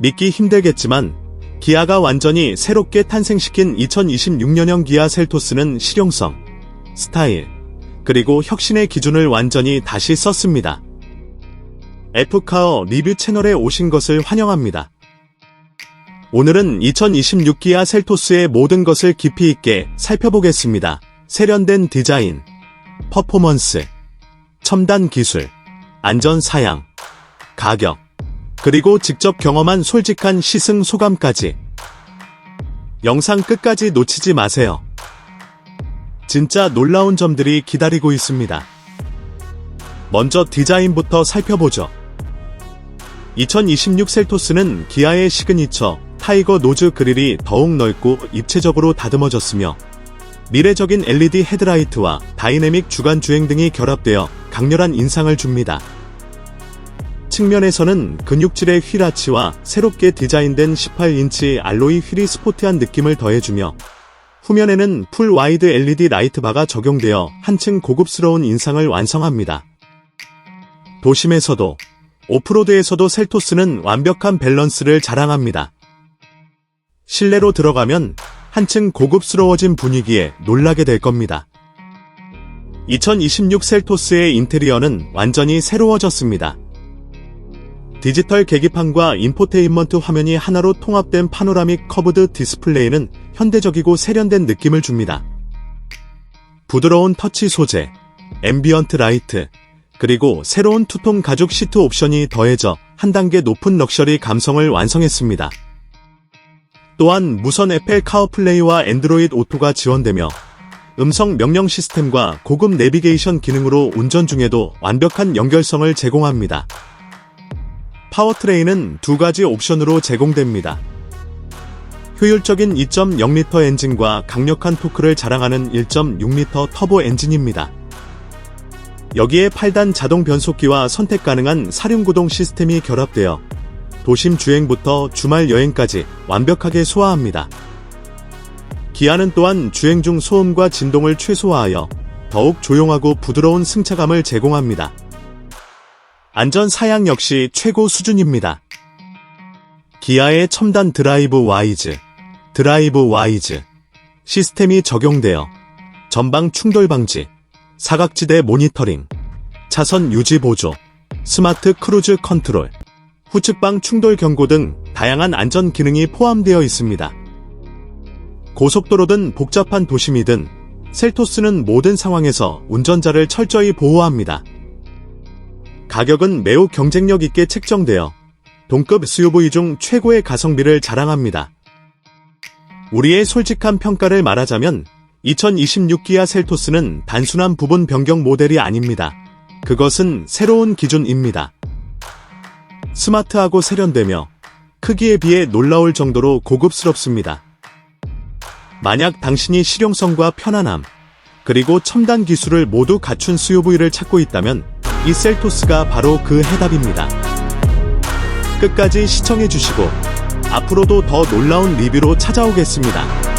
믿기 힘들겠지만 기아가 완전히 새롭게 탄생시킨 2026년형 기아 셀토스는 실용성, 스타일, 그리고 혁신의 기준을 완전히 다시 썼습니다. F카어 리뷰 채널에 오신 것을 환영합니다. 오늘은 2026 기아 셀토스의 모든 것을 깊이 있게 살펴보겠습니다. 세련된 디자인, 퍼포먼스, 첨단 기술, 안전 사양, 가격, 그리고 직접 경험한 솔직한 시승 소감까지. 영상 끝까지 놓치지 마세요. 진짜 놀라운 점들이 기다리고 있습니다. 먼저 디자인부터 살펴보죠. 2026 셀토스는 기아의 시그니처 타이거 노즈 그릴이 더욱 넓고 입체적으로 다듬어졌으며 미래적인 LED 헤드라이트와 다이내믹 주간 주행 등이 결합되어 강렬한 인상을 줍니다. 측면에서는 근육질의 휠 아치와 새롭게 디자인된 18인치 알로이 휠이 스포티한 느낌을 더해주며 후면에는 풀 와이드 LED 라이트바가 적용되어 한층 고급스러운 인상을 완성합니다. 도심에서도 오프로드에서도 셀토스는 완벽한 밸런스를 자랑합니다. 실내로 들어가면 한층 고급스러워진 분위기에 놀라게 될 겁니다. 2026 셀토스의 인테리어는 완전히 새로워졌습니다. 디지털 계기판과 인포테인먼트 화면이 하나로 통합된 파노라믹 커브드 디스플레이는 현대적이고 세련된 느낌을 줍니다. 부드러운 터치 소재, 앰비언트 라이트, 그리고 새로운 투톤 가죽 시트 옵션이 더해져 한 단계 높은 럭셔리 감성을 완성했습니다. 또한 무선 애플 카어플레이와 엔드로이드 오토가 지원되며 음성 명령 시스템과 고급 내비게이션 기능으로 운전 중에도 완벽한 연결성을 제공합니다. 파워트레인은 두 가지 옵션으로 제공됩니다. 효율적인 2.0L 엔진과 강력한 토크를 자랑하는 1.6L 터보 엔진입니다. 여기에 8단 자동 변속기와 선택 가능한 사륜구동 시스템이 결합되어 도심 주행부터 주말 여행까지 완벽하게 소화합니다. 기아는 또한 주행 중 소음과 진동을 최소화하여 더욱 조용하고 부드러운 승차감을 제공합니다. 안전 사양 역시 최고 수준입니다. 기아의 첨단 드라이브 와이즈, 드라이브 와이즈 시스템이 적용되어 전방 충돌 방지, 사각지대 모니터링, 차선 유지 보조, 스마트 크루즈 컨트롤, 후측방 충돌 경고 등 다양한 안전 기능이 포함되어 있습니다. 고속도로든 복잡한 도심이든 셀토스는 모든 상황에서 운전자를 철저히 보호합니다. 가격은 매우 경쟁력 있게 책정되어 동급 SUV 중 최고의 가성비를 자랑합니다. 우리의 솔직한 평가를 말하자면 2026 기아 셀토스는 단순한 부분 변경 모델이 아닙니다. 그것은 새로운 기준입니다. 스마트하고 세련되며 크기에 비해 놀라울 정도로 고급스럽습니다. 만약 당신이 실용성과 편안함, 그리고 첨단 기술을 모두 갖춘 SUV를 찾고 있다면 이 셀토스가 바로 그 해답입니다. 끝까지 시청해주시고 앞으로도 더 놀라운 리뷰로 찾아오겠습니다.